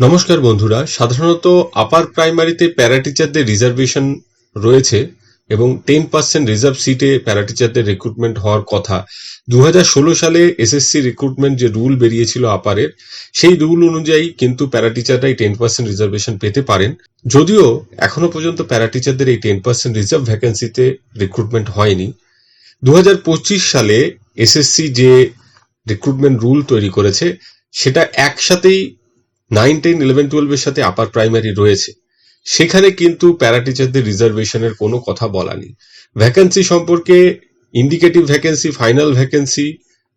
নমস্কার বন্ধুরা, সাধারণত আপার প্রাইমারিতে প্যারা টিচারদের রিজার্ভেশন রয়েছে এবং টেন পার্সেন্ট রিজার্ভ সিটে প্যারা টিচারদের রিক্রুটমেন্ট হওয়ার কথা। দু হাজার ষোলো সালে এসএসসি রিক্রুটমেন্ট যে রুল বেরিয়েছিল আপারের সেই রুল অনুযায়ী কিন্তু প্যারা টিচাররাই টেন পার্সেন্ট রিজার্ভেশন পেতে পারেন। যদিও এখনও পর্যন্ত প্যারা টিচারদের এই টেন পার্সেন্ট রিজার্ভ ভ্যাকেন্সিতে রিক্রুটমেন্ট হয়নি। দু হাজার পঁচিশ সালে এসএসসি যে রিক্রুটমেন্ট রুল তৈরি করেছে, সেটা একসাথেই নাইন, টেন, ইলেভেন টুয়েলভের সাথে আপার প্রাইমারি রয়েছে। সেখানে কিন্তু প্যারা টিচারদের রিজার্ভেশনের কোনো কথা বলা নেই। ভ্যাকেন্সি সম্পর্কে ইন্ডিকেটিভ ভ্যাকেন্সি ফাইনাল ভ্যাকেন্সি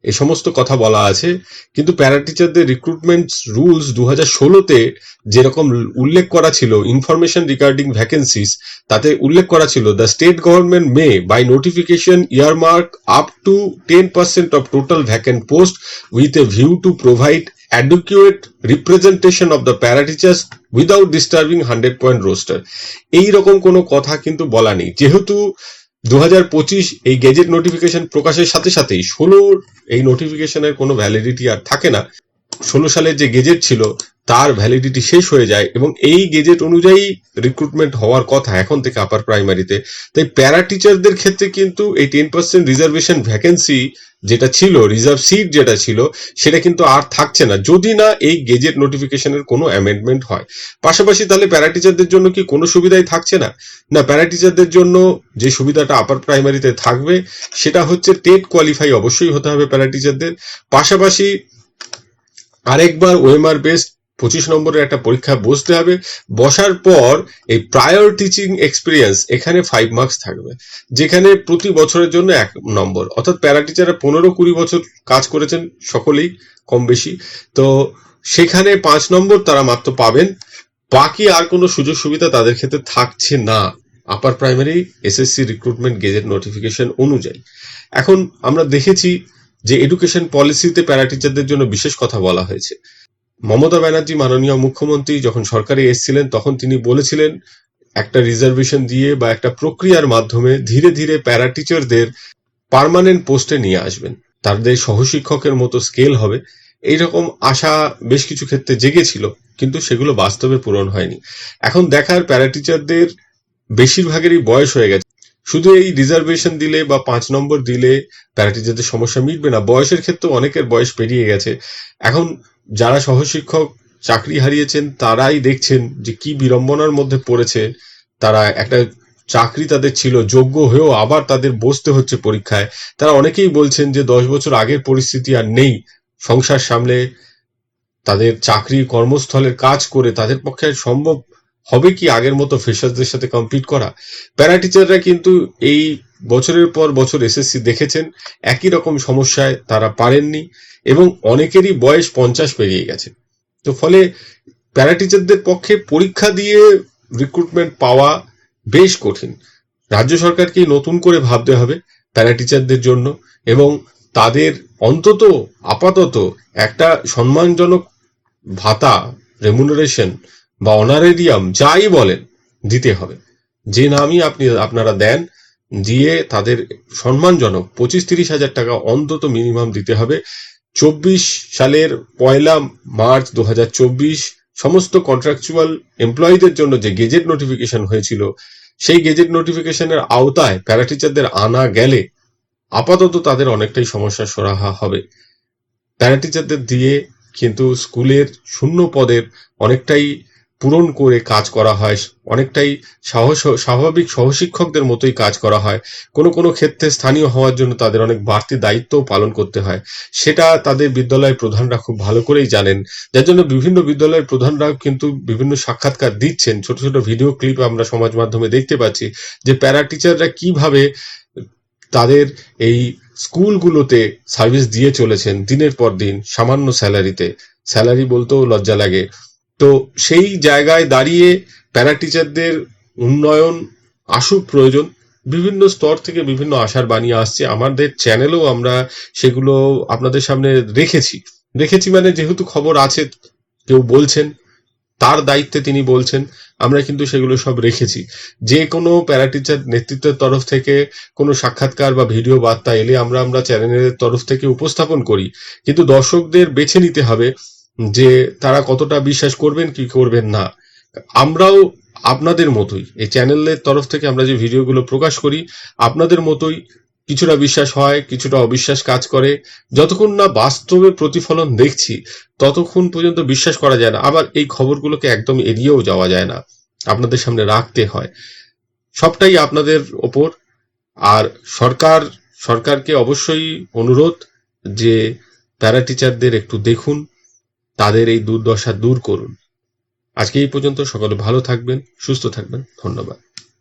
এ সমস্ত কথা বলা আছে। কিন্তু প্যারা টিচারদের রিক্রুটমেন্ট রুলস দু হাজার ষোলোতে যেরকম উল্লেখ করা ছিল ইনফরমেশন রিগার্ডিং ভ্যাকেন্সিস তাতে উল্লেখ করা ছিল the state government may by notification earmark up to ten percent of total vacant post with a view to provide adequate representation of the para-teachers without disturbing 100 point roster এই রকম কোনো কথা কিন্তু বলা নেই। যেহেতু দু হাজার পঁচিশ এই গেজেট নোটিফিকেশন প্রকাশের সাথে সাথেই ষোলোর এই নোটিফিকেশনের কোনো ভ্যালিডিটি আর থাকে না। ষোলো সালের যে গেজেট ছিল তার ভ্যালিডিটি শেষ হয়ে যায় এবং এই গেজেট অনুযায়ী রিক্রুটমেন্ট হওয়ার কথা এখন থেকে আপার প্রাইমারিতে তাই প্যারা টিচারদের ক্ষেত্রে কিন্তু এই টেন পার্সেন্ট রিজার্ভেশন ভ্যাকেন্সি যেটা ছিল রিজার্ভ সিট যেটা ছিল, সেটা কিন্তু আর থাকছে না। যদি না এই গেজেট নোটিফিকেশনের কোনো অ্যামেন্ডমেন্ট হয়। পাশাপাশি তাহলে প্যারা টিচারদের জন্য কি কোনো সুবিধাই থাকছে না? না প্যারা টিচারদের জন্য যে সুবিধাটা আপার প্রাইমারিতে থাকবে, সেটা হচ্ছে টেট কোয়ালিফাই অবশ্যই হতে হবে প্যারা টিচারদের পাশাপাশি আরেকবার ওএমআর বেসড পঁচিশ নম্বরের একটা পরীক্ষা বসতে হবে। বসার পর এই প্রায়র টিচিং এক্সপিরিয়েন্স এখানে ফাইভ মার্কস থাকবে, যেখানে প্রতি বছরের জন্য এক নম্বর। অর্থাৎ প্যারা টিচাররা পনেরো কুড়ি বছর কাজ করেছেন সকলেই কম বেশি। তো সেখানে পাঁচ নম্বর তারা মাত্র পাবেন। বাকি আর কোনো সুযোগ সুবিধা তাদের ক্ষেত্রে থাকছে না। Upper primary SSC recruitment gazette notification অনুযায়ী। এখন আমরা দেখেছি যে এডুকেশন পলিসিতে প্যারা টিচারদের জন্য বিশেষ কথা বলা হয়েছে। মমতা ব্যানার্জি মাননীয় মুখ্যমন্ত্রী যখন সরকারে এসেছিলেন, তখন তিনি বলেছিলেন, একটা রিজার্ভেশন দিয়ে বা একটা প্রক্রিয়ার মাধ্যমে ধীরে ধীরে প্যারা টিচারদের পার্মানেন্ট পোস্টে নিয়ে আসবেন। তাদের সহশিক্ষকের মতো স্কেল হবে। এইরকম আশা বেশ কিছু ক্ষেত্রে জেগেছিল, কিন্তু সেগুলো বাস্তবে পূরণ হয়নি। এখন দেখার প্যারা টিচারদের বেশিরভাগেরই বয়স হয়ে গেছে। শুধু এই রিজার্ভেশন দিলে বা পাঁচ নম্বর দিলে প্যারা টিচারদের সমস্যা মিটবে না, বয়সের ক্ষেত্রে অনেকের বয়স পেরিয়ে গেছে। এখন যারা সহশিক্ষক চাকরি হারিয়েছেন, তারাই দেখছেন যে কি বিড়ম্বনার মধ্যে পড়েছে। তারা একটা চাকরি তাদের ছিল, যোগ্য হয়েও আবার তাদের বসতে হচ্ছে পরীক্ষায়। তারা অনেকেই বলছেন যে দশ বছর আগের পরিস্থিতি আর নেই। সংসার সামলে তাদের চাকরি কর্মস্থলের কাজ করে তাদের পক্ষে সম্ভব হবে কি আগের মতো ফ্রেশার্সদের সাথে কম্পিট করা? প্যারা টিচাররা কিন্তু এই বছরের পর বছর এসএসসি দেখেছেন। একই রকম সমস্যায় তারা পারেননি। এবং অনেকেরই বয়স পঞ্চাশ পেরিয়ে গেছে। তো ফলে প্যারা টিচারদের পক্ষে পরীক্ষা দিয়ে রিক্রুটমেন্ট পাওয়া বেশ কঠিন। রাজ্য সরকারকে নতুন করে ভাবতে হবে প্যারা টিচারদের জন্য এবং তাদের অন্তত আপাতত একটা সম্মানজনক ভাতা রেমুনারেশন বা অনারেরিয়াম যাই বলেন, দিতে হবে। যে নামই আপনি, আপনারা দেন, দিয়ে তাদের সম্মানজনক পঁচিশ তিরিশ হাজার টাকা অন্তত মিনিমাম দিতে হবে। চব্বিশ সালের পয়লা মার্চ দু হাজার চব্বিশ সমস্ত কন্ট্রাকচুয়াল এমপ্লয়ীদের জন্য যে গেজেট নোটিফিকেশন হয়েছিল, সেই গেজেট নোটিফিকেশনের আওতায় প্যারাটিচারদের আনা গেলে আপাতত তাদের অনেকটাই সমস্যা সরাহা হবে। প্যারাটিচারদের দিয়ে কিন্তু স্কুলের শূন্য পদের অনেকটাই পূরণ করে কাজ করা হয়। অনেকটাই সাহস, স্বাভাবিক সহশিক্ষকদের মতোই কাজ করা হয়। কোনো কোনো ক্ষেত্রে স্থানীয় হওয়ার জন্য তাদের অনেক বাড়তি দায়িত্বও পালন করতে হয়। সেটা তাদের বিদ্যালয়ের প্রধানরা খুব ভালো করেই জানেন। যার জন্য বিভিন্ন বিদ্যালয়ের প্রধানরা কিন্তু বিভিন্ন সাক্ষাৎকার দিচ্ছেন। ছোট ছোট ভিডিও ক্লিপ আমরা সমাজ মাধ্যমে দেখতে পাচ্ছি যে প্যারা টিচাররা কীভাবে তাদের এই স্কুলগুলোতে সার্ভিস দিয়ে চলেছেন দিনের পর দিন, সামান্য স্যালারিতে। স্যালারি বলতেও লজ্জা লাগে। তো সেই জায়গায় দাঁড়িয়ে প্যারা টিচারদের উন্নয়ন আসুক প্রয়োজন, বিভিন্ন স্তর থেকে বিভিন্ন আশার বাণী আসছে। আমাদের চ্যানেলেও আমরা সেগুলো আপনাদের সামনে রেখেছি। রেখেছি মানে যেহেতু খবর আছে, কেউ বলছেন, তার দায়িত্বে তিনি বলছেন, আমরা কিন্তু সেগুলো সব রেখেছি। যে কোনো প্যারা টিচার নেতৃত্বের তরফ থেকে কোনো সাক্ষাৎকার বা ভিডিও বার্তা এলে আমরা আমরা চ্যানেলের তরফ থেকে উপস্থাপন করি। কিন্তু দর্শকদের বেছে নিতে হবে যে তারা কতটা বিশ্বাস করবেন, কি করবেন না। আমরাও আপনাদের মতোই, এই চ্যানেলের তরফ থেকে আমরা যে ভিডিওগুলো প্রকাশ করি, আপনাদের মতোই কিছুটা বিশ্বাস হয়, কিছুটা অবিশ্বাস কাজ করে। যতক্ষণ না বাস্তবে প্রতিফলন দেখছি, ততক্ষণ পর্যন্ত বিশ্বাস করা যায় না। আবার এই খবরগুলোকে একদম এড়িয়েও যাওয়া যায় না। আপনাদের সামনে রাখতে হয়। সবটাই আপনাদের ওপর। আর সরকার, সরকারকে অবশ্যই অনুরোধ যে প্যারা টিচারদের একটু দেখুন। তাদের এই দুর্দশা দূর করুন। আজকে এই পর্যন্ত সকলে ভালো থাকবেন সুস্থ থাকবেন। ধন্যবাদ।